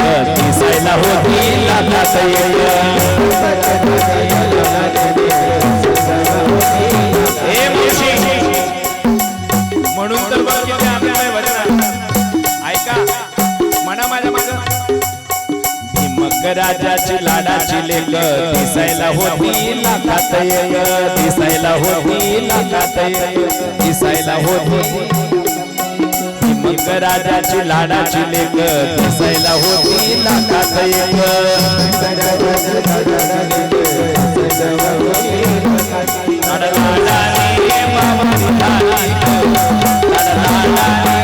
दिसायला होती लाटात हे मुळशी. म्हणून तर बघ किती आनंद आहे. ऐका म्हणा माझ्या माग. राजाची लाडाची लेख दिसायला होती लाटात एक दिसायला होती लाटात तय दिसायला होती. राजाची लाडाची लेख दिसायला होती लाखात एक. लाडाने बाबा बाबा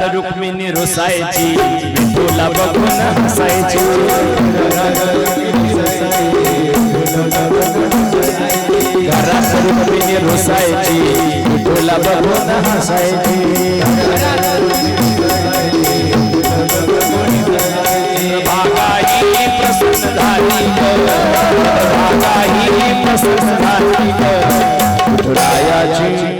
घरात रुक्मिणी रुसायची. विठूला बघून हसायची. घरात रुक्मिणी रुसायची. विठूला बघून हसायची. भागाही प्रसन्न झाली. प्रसन्न झाली. रायाची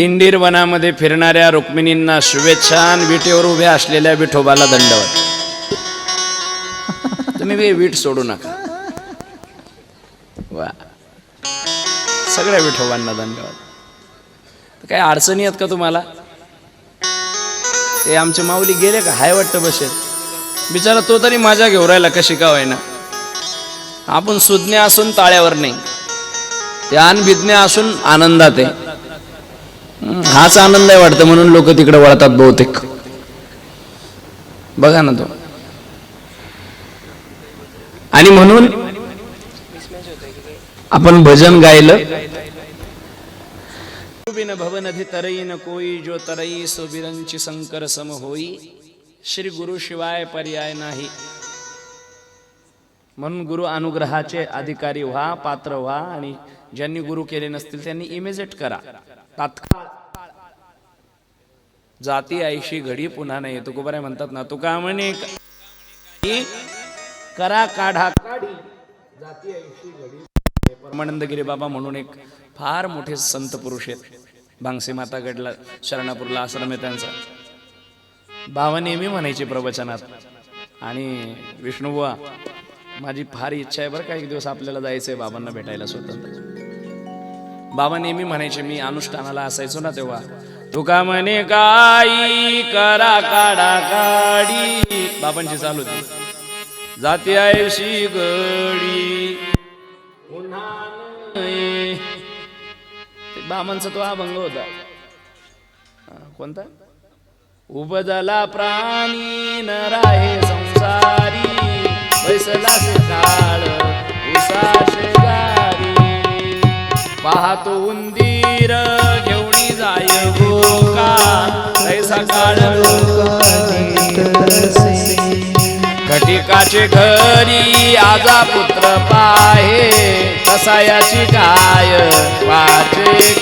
दिंडीर वनामध्ये फिरणाऱ्या रुक्मिणींना शुभेच्छा विटेवर उभ्या असलेल्या विठोबाला दंडवत. तुम्ही वीट सोडू नका. वा. सगळ्या विठोबांना दंडवत. काय काही अडचणी आहेत का तुम्हाला? ते आमचे माऊली गेले का? हाय वाटतं बसेल. बिचारा तो तरी माझ्या घेऊ राहिला कशी का होईना आपण सुज्ञ असून ताळ्यावर नाही. ते अनभिज्ञ असून आनंदात आहे. हाच आनंद आहे वाटतं म्हणून लोक तिकडे वळतात बहुतेक. बघा ना तो. आणि म्हणून आपण भजन गायलं. बिन भवनधी तरई न कोई जो तरई सुबिरंची शंकर सम होई। श्री गुरु शिवाय पर्याय नाही। म्हणून गुरु अनुग्रहाचे अधिकारी व्हा पात्र व्हा आणि ज्यांनी गुरु केले नसतील त्यांनी इमेजेट करा. तात्काळ जाती आईशी घडी पुन्हा नाही तुकोबाराय म्हणतात ना तुका म्हणे करा काढा काढी. जाती आईशी घडी परमानंदगिरी बाबा म्हणून एक फार मोठे संत पुरुष आहेत. भांगसे माता गडला शरणापूरला आश्रम आहे त्यांचा. बाबा नेहमी म्हणायचे प्रवचनात आणि विष्णुबुवा माझी फार इच्छा आहे बरं का एक दिवस आपल्याला जायचंय बाबांना भेटायला स्वतंत्र बाबा नेहमी म्हणायचे मी अनुष्ठानाला असायचो ना तेव्हा तुका म्हणे काई करा काढा काढी बाबांची चालू होती. जाती आयशी गडी. पुन्हा बाबांचा तो अभंग होता. कोणता? उपजला प्राणी न राहे संसारी. बैसला से काळ उसा शेजारी पाहतो उंदी कटिकाचे घरी आजा पुत्र पाहे तसा याची काय वाचे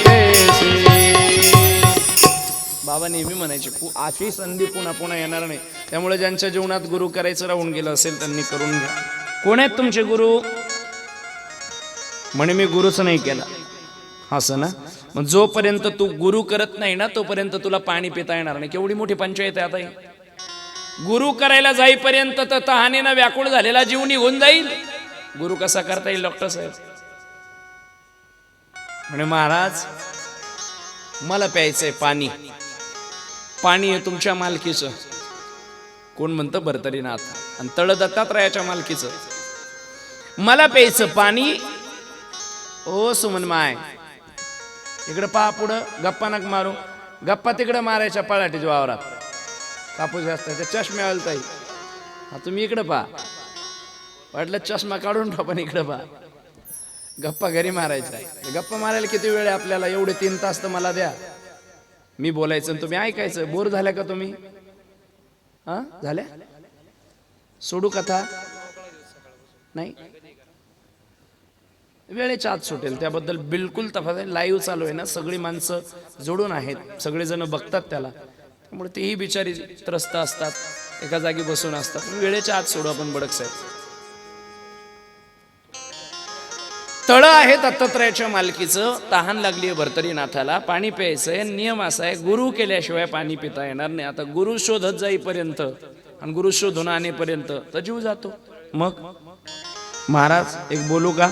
बाबा नेहमी म्हणायचे अशी संधी पुन्हा पुन्हा येणार नाही. त्यामुळे ज्यांच्या जीवनात गुरु करायचं राहून गेलं असेल त्यांनी करून घ्या. कोण आहेत तुमचे गुरु? म्हणे मी गुरुच नाही केला. असं ना? मग जोपर्यंत तू गुरु करत नाही ना तोपर्यंत तुला पाणी पिता येणार नाही. केवढी मोठी पंचायत आहे आता गुरु करायला जाईपर्यंत तर तहानेनं व्याकुळ झालेला जीव निघून जाईल. गुरु कसा करता येईल डॉक्टर साहेब? म्हणे महाराज मला प्यायचंय पाणी. पाणी आहे तुमच्या मालकीचं. कोण म्हणतं? भरतरीनाथ. आणि तळ दत्तात्रयाच्या मालकीचं. मला प्यायचं पाणी. ओ सुमन माय इकडं पहा पुढं गप्पा नक मारू. गप्पा तिकडं मारायच्या पळाटीच्या वावरात. कापूस जास्त त्या चष्म्या आल ताई हा तुम्ही इकडं पहा. वाटलं चष्मा काढून ठेवा पण इकडं पहा. गप्पा घरी मारायचा गप्पा मारायला किती वेळ आहे आपल्याला? एवढे तीन तास तर मला द्या. मी बोलायचं आणि तुम्ही ऐकायचं. बोर झाल्या का तुम्ही? हा झाल्या? सोडू कथा? नाही? वेळेच्या आत सुटेल. त्याबद्दल बिलकुल तफात आहे लाईव्ह चालू आहे ना. सगळी माणसं जोडून आहेत. सगळेजण बघतात त्याला. त्यामुळे तेही बिचारी त्रस्त असतात. एका जागी बसून असतात. वेळेच्या आत सोडू आपण बडक साहेब. तळ आहे दत्तात्रयाच्या मालकीचं. तहान लागली आहे भरतरीनाथाला. पाणी प्यायचंय. नियम असा आहे गुरु केल्याशिवाय पाणी पिता येणार नाही. आता गुरु शोधत जाईपर्यंत आणि गुरु शोधून आणेपर्यंत तर जीव जातो. मग? महाराज एक बोलू का?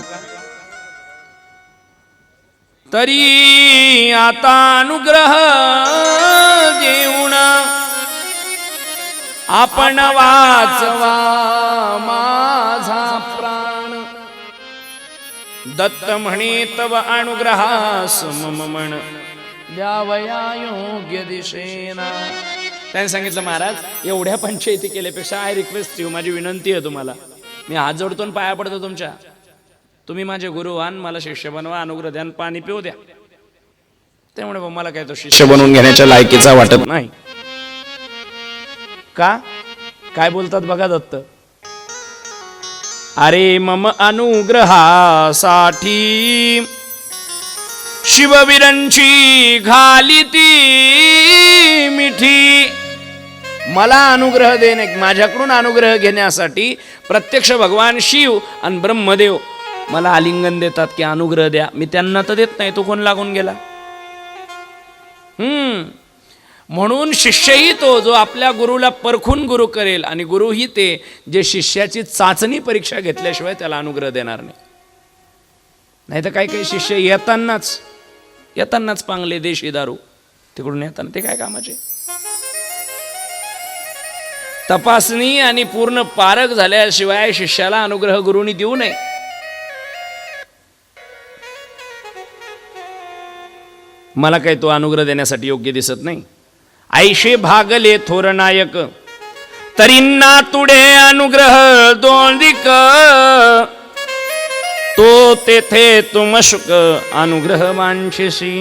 तरी आता अनुग्रह देऊन आपण वाचवा माझा प्राण. दत्त म्हणे तव अनुग्रहास मम म्हण द्यावया योग्य दिशेना. त्याने सांगितलं महाराज एवढ्या पंचायती केल्यापेक्षा आय रिक्वेस्ट यू माझी विनंती आहे तुम्हाला. मी हात जोडतो पाया पडतो तुमच्या. तुम्ही माझे गुरु व्हान मला शिष्य बनवा अनुग्रह द्या आणि पाणी पिऊ द्या. त्यामुळे मला काय तो शिष्य बनवून घेण्याच्या लायकीचा वाटत नाही. का? काय बोलतात बघा दत्त. अरे मम अनुग्रहासाठी शिववीरांची घाली ती मिठी. मला अनुग्रह देणे माझ्याकडून अनुग्रह घेण्यासाठी प्रत्यक्ष भगवान शिव आणि ब्रह्मदेव मला आलिंगन देतात की अनुग्रह द्या. मी त्यांना तर देत नाही तो कोण लागून गेला? हम्म. म्हणून शिष्यही तो जो आपल्या गुरुला परखून गुरु करेल आणि गुरुही ते जे शिष्याची चाचणी परीक्षा घेतल्याशिवाय त्याला अनुग्रह देणार नाही. नाही तर काही काही शिष्य येतानाच येतानाच पांगले देशी दारू तिकडून येताना ते काय कामाचे? तपासणी आणि पूर्ण पारख झाल्याशिवाय शिष्याला अनुग्रह गुरुनी देऊ नये. मला काही तो अनुग्रह देण्यासाठी योग्य दिसत नाही. आईशे भागले थोर नायक तरींना तुडे अनुग्रह दोंदिक तो तेथे तुम शुक अनुग्रह मानशेशी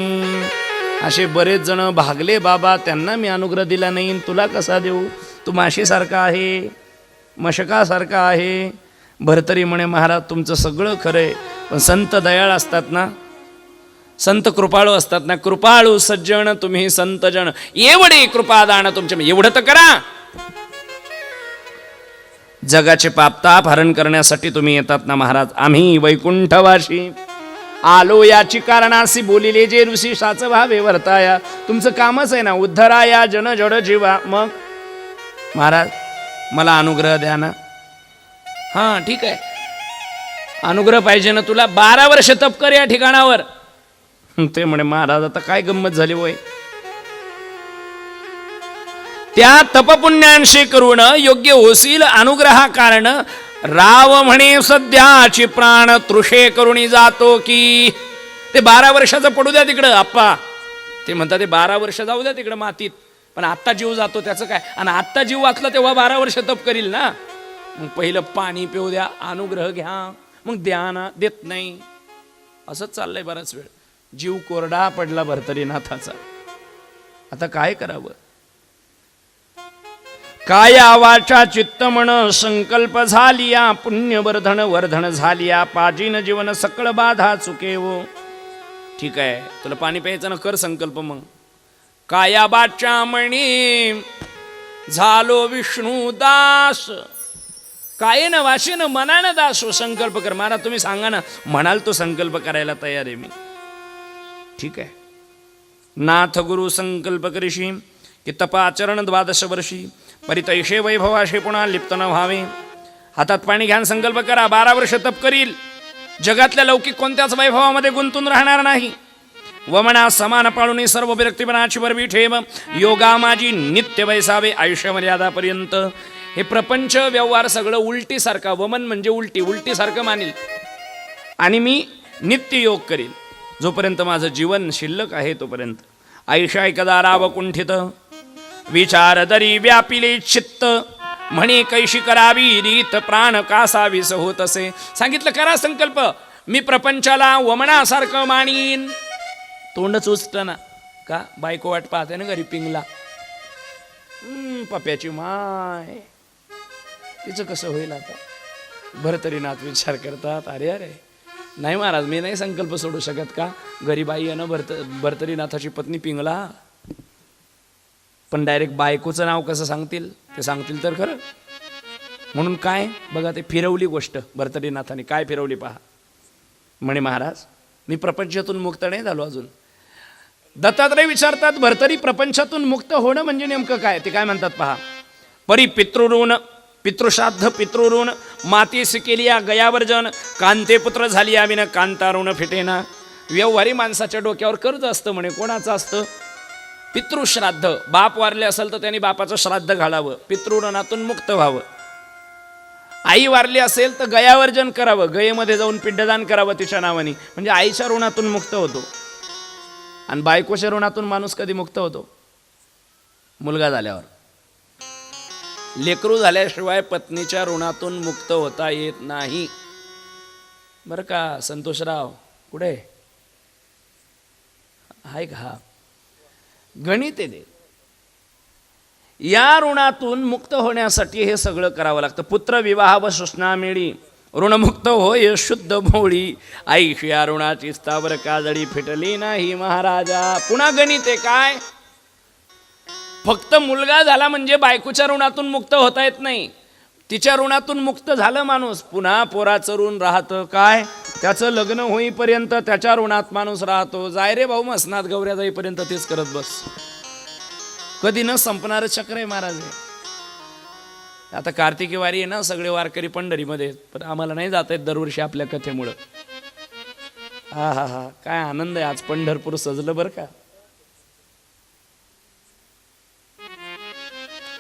असे बरेच जण भागले बाबा त्यांना मी अनुग्रह दिला नाही तुला कसा देऊ? तू माशीसारखा आहे मशकासारखा आहे. भरतरी म्हणे महाराज तुमचं सगळं खरं आहे पण संत दयाळ असतात ना संत कृपाळू असतात ना कृपाळू सज्जन तुम्ही संत जन एवढी कृपादान तुमच्या एवढं तर करा. जगाचे पापताप हरण करण्यासाठी तुम्ही येतात ना महाराज. आम्ही वैकुंठवाशी आलो याची कारणासी बोलिले जे ऋषी साच भावे वर्ताया. तुमचं कामच आहे ना उद्धराया जन जड जीवा. मग? महाराज मला अनुग्रह द्या ना. हां ठीक आहे. अनुग्रह पाहिजे ना तुला. बारा वर्ष तप कर या ठिकाणावर. ते म्हणे महाराज आता काय गंमत झाली वय? त्या तपपुण्यांशी करून योग्य होशील अनुग्रहा कारण राव म्हणे सध्याची प्राण तृषे करुणी जातो की. ते बारा वर्षाचं पडू द्या तिकडं आप्पा. ते म्हणतात ते बारा वर्ष जाऊ द्या तिकडं मातीत पण आत्ता जीव जातो त्याचं काय? आणि आत्ता जीव वाचला तेव्हा बारा वर्ष तप करील ना? मग पहिलं पाणी पिऊ द्या अनुग्रह घ्या मग द्या ना देत नाही. असंच चाललंय बराच वेळ. जीव कोरडा पडला भरतरीनाथाचा. आता काय करावं? काय वाचा चित्त म्हण संकल्प झालिया पुण्यवर्धन वर्धन झालिया पाजीन जीवन सकळ बाधा चुकेव. ठीक आहे तुला पाणी प्यायचं ना कर संकल्प मग. काया बाच्या म्हणी झालो विष्णू दास. काय न वाशेन मनानं दास हो संकल्प कर. महाराज तुम्ही सांगा ना म्हणाल तो संकल्प करायला तयार आहे मी. ठीक आहे. नाथ गुरु संकल्प करीशी की तपाचरण द्वादश वर्षी परितैषे वैभवाशे पुन्हा लिप्त न व्हावे. हातात पाणी घ्यान संकल्प करा बारा वर्ष तप करील. जगातल्या लौकिक कोणत्याच वैभवामध्ये गुंतून राहणार नाही. वमना समान पाळून सर्व विरक्तीपणाची वरवी ठेव. योगा माझी नित्य वैसावे आयुष्य मर्यादापर्यंत हे प्रपंच व्यवहार सगळं उलटीसारखा वमन म्हणजे उलटी उलटीसारखं मानील. आणि मी नित्य योग करील. जोपर्यंत माझं जीवन शिल्लक आहे तोपर्यंत. आयुष्य एकदा राव कुंठित विचार दरी व्यापिले चित्त. म्हणे कैशी करावी रीत प्राण कासावीस होत असे. सांगितलं करा संकल्प. मी प्रपंचाला वमनासारखं मानीन. तोंडच उचत ना. का? बायको वाट पाहते ना घरी पिंगला. पप्याची माय. तिचं कसं होईल आता? भरतरीनाथ विचार करतात. अरे अरे. नाही महाराज मी नाही संकल्प सोडू शकत का? गरीबाई आहे ना भरत भरतरीनाथाची पत्नी पिंगला. पण डायरेक्ट बायकोचं नाव कसं सांगतील? ते सांगतील तर खरं. म्हणून काय? बघा ते फिरवली गोष्ट भरतरीनाथाने. काय फिरवली पहा. म्हणे महाराज मी प्रपंचातून मुक्त नाही झालो अजून. दत्तात्रय विचारतात भरतरी प्रपंचातून मुक्त होणं म्हणजे नेमकं काय? ते काय म्हणतात पहा. परी पितृऋण पितृश्राद्ध पितृऋण मातीस केली या गयावर्जन कांतेपुत्र झाली आम्ही ना कांतारुण फिटेना. व्यवहारी माणसाच्या डोक्यावर कर्ज असतं म्हणे कोणाचं असतं? पितृश्राद्ध. बाप वारले असेल तर त्यांनी बापाचं श्राद्ध घालावं पितृऋणातून मुक्त व्हावं. आई वारली असेल तर गयावर्जन करावं गयेमध्ये जाऊन पिंडदान करावं तिच्या नावाने. म्हणजे आईच्या ऋणातून मुक्त होतो. आणि बायकोच्या ऋणातून माणूस कधी मुक्त होतो? मुलगा झाल्यावर. लेकरू झाल्याशिवाय पत्नीच्या ऋणातून मुक्त होता येत नाही. बरं का संतोषराव? कुठे? आहे का? हा गणित दे या ऋणातून मुक्त होण्यासाठी हे सगळं करावं लागतं. पुत्र विवाह व सुष्णा मिळी ऋणमुक्त होय शुद्ध भोळी. आईशी या ऋणाची स्थावर काजळी फिटली नाही महाराजा. पुन्हा गणित आहे काय? फक्त मुलगा झाला म्हणजे बायकोच्या ऋणातून मुक्त होता येत नाही. तिच्या ऋणातून मुक्त झालं माणूस पुन्हा पोराचं ऋण राहतं काय? त्याचं लग्न होईपर्यंत त्याच्या ऋणात माणूस राहतो. जाय रे भाऊ मसनात गौऱ्या जाईपर्यंत तेच करत बस. कधी न संपणारं चक्र आहे महाराज हे. आता कार्तिकी वारी आहे ना सगळे वारकरी पंढरीमध्ये पण आम्हाला नाही जात आहेत दरवर्षी आपल्या कथेमुळं. हा हा हा. काय आनंद आहे आज पंढरपूर सजलं बरं का?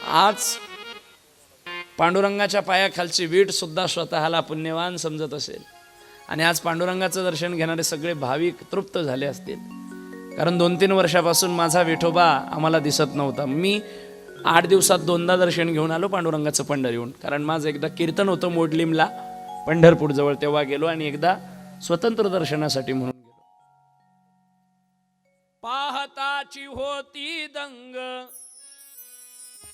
आज पांडुरंगाच्या पायाखालची वीट सुद्धा स्वतःला पुण्यवान समजत असेल. आणि आज पांडुरंगाचं दर्शन घेणारे सगळे भाविक तृप्त झाले असतील. कारण दोन तीन वर्षापासून माझा विठोबा आम्हाला दिसत नव्हता. मी आठ दिवसात दोनदा दर्शन घेऊन आलो पांडुरंगाचं पंढर येऊन कारण माझं एकदा कीर्तन होतं मोडलिमला पंढरपूरजवळ तेव्हा गेलो आणि एकदा स्वतंत्र दर्शनासाठी म्हणून गेलो. पाहताची होती दंग.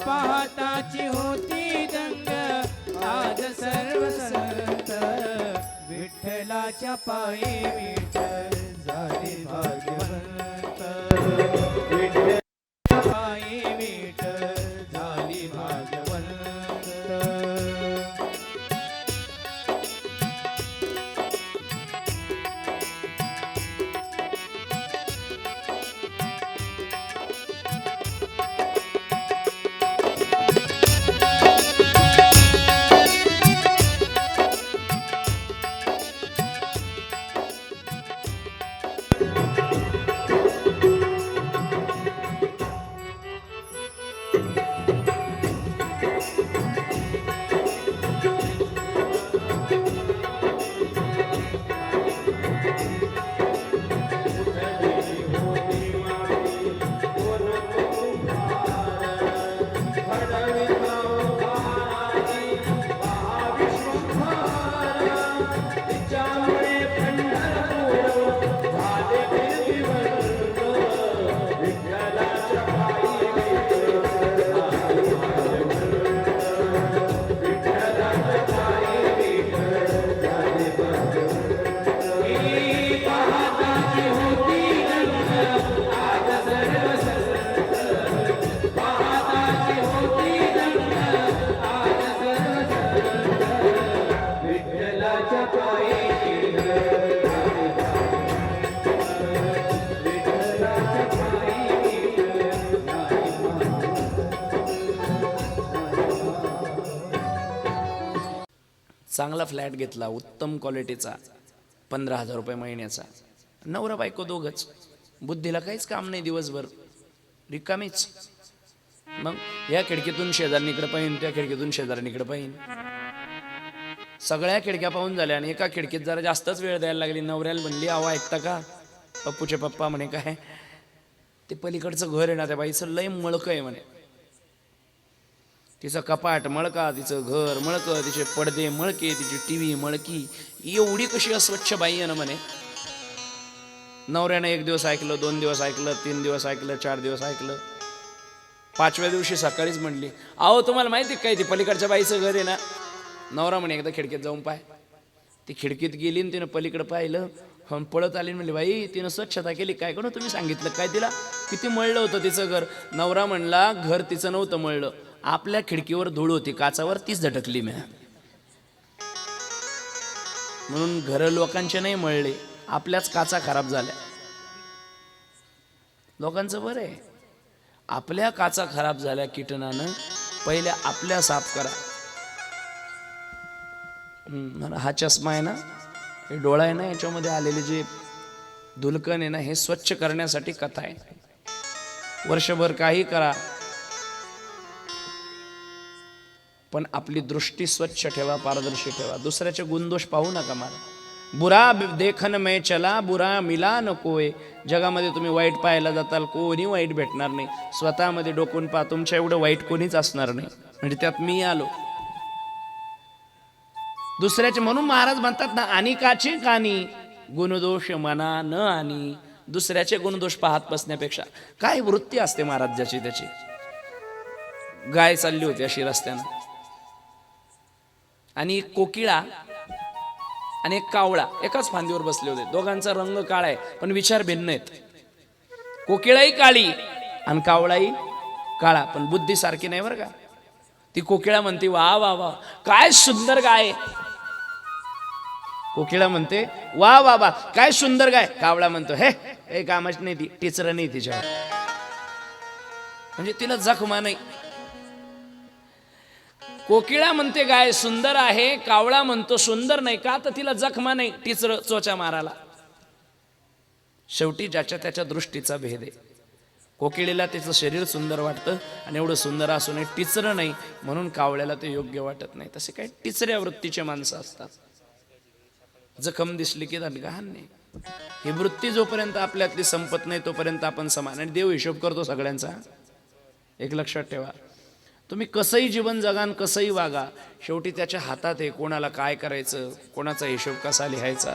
पाहताची होती दंग. आज सर्व संत विठ्ठलाच्या पायी विठ्ठल. चांगला फ्लॅट घेतला उत्तम क्वालिटीचा पंधरा हजार रुपये महिन्याचा. नवरा बायको दोघच. बुद्धीला काहीच काम नाही दिवसभर. रिकामीच. मग या खिडकीतून शेजारणीकडे पाहिन त्या खिडकीतून शेजारणीकडे पाहिन. सगळ्या खिडक्या पाहून झाल्या आणि एका खिडकीत जरा जास्तच वेळ द्यायला लागली. नवऱ्याला म्हणली आवा ऐकता का? पप्पूचे पप्पा म्हणे काय? ते पलीकडचं घर आहे ना त्या बाईचं लय मळकं आहे म्हणे. तिचं कपाट मळका तिचं घर मळकं तिचे पडदे मळके तिची टी व्ही मळकी. एवढी कशी अस्वच्छ बाई आहे ना म्हणे? नवऱ्यानं एक दिवस ऐकलं दोन दिवस ऐकलं तीन दिवस ऐकलं चार दिवस ऐकलं. पाचव्या दिवशी सकाळीच म्हणली अहो तुम्हाला माहिती आहे काय ती पलीकडच्या बाईचं घर आहे ना? नवरा म्हणे एकदा खिडकीत जाऊन पाय. ती खिडकीत गेली आणि तिनं पलीकडं पाहिलं. हम पळत आली म्हणली बाई तिनं स्वच्छता केली काय? करू हो तुम्ही सांगितलं काय तिला? किती मळलं होतं तिचं घर? नवरा म्हणला घर तिचं नव्हतं मळलं. आपल्या खिडकीवर धूळ होती काचावर तीच झटकली म्या म्हणून घर लोकांचे नाही मळले आपल्याच काचा खराब झाल्या. लोकांचं बरं आहे. आपल्या काचा खराब झाल्या किटनानं पहिल्या आपल्या साफ करा. हम्म, हा चष्मा आहे ना हे डोळा आहे ना याच्यामध्ये आलेले जे धुलकण आहे ना हे स्वच्छ करण्यासाठी कथा आहे. वर्षभर काही करा. पण आपली दृष्टी स्वच्छ ठेवा पारदर्शी ठेवा. दुसऱ्याचे गुणदोष पाहू नका मला. बुरा देखन मै चला बुरा मिला नकोय जगामध्ये तुम्ही वाईट पाहायला जाताल कोणी वाईट भेटणार नाही. स्वतःमध्ये डोकून पहा तुमच्या एवढं वाईट कोणीच असणार नाही. म्हणजे त्यात मी आलो. दुसऱ्याचे म्हणून महाराज म्हणतात ना अनिकाची कानी? गुणदोष मना न आणि दुसऱ्याचे गुणदोष पाहत बसण्यापेक्षा काय वृत्ती असते महाराजाची त्याची? गाय चालली होती अशी रस्त्यानं. आणि एक कोकिळा आणि एक कावळा एकाच फांदीवर बसले होते. दोघांचा रंग काळा आहे पण विचार भिन्न आहेत. कोकिळाही काळी आणि कावळाही काळा पण बुद्धी सारखी नाही बरं का? ती कोकिळा म्हणते वा वा वा काय सुंदर गाय. कोकिळा म्हणते वा वा वा काय सुंदर गाय. कावळा म्हणतो हे हे कामच नाही ती टीचर नाही तिच्यावर. म्हणजे तिला जखमा नाही. कोकिळा म्हणते गाय सुंदर आहे कावळा म्हणतो सुंदर नाही का तर तिला जखमा नाही टिचर चोचा माराला शेवटी ज्याच्या त्याच्या दृष्टीचा भेद आहे. कोकिळीला तिचं शरीर सुंदर वाटतं आणि एवढं सुंदर असूनही टिचरं नाही म्हणून कावळ्याला ते योग्य वाटत नाही. तसे काही टिचऱ्या वृत्तीचे माणसं असतात. जखम दिसली की घाण नाही. ही वृत्ती जोपर्यंत आपल्यातली संपत नाही तोपर्यंत आपण समान. आणि देव हिशोब करतो सगळ्यांचा. एक लक्षात ठेवा. तुम्ही कसंही जीवन जगान कसंही वागा शेवटी त्याच्या हातात आहे कोणाला काय करायचं कोणाचा हिशोब कसा लिहायचा?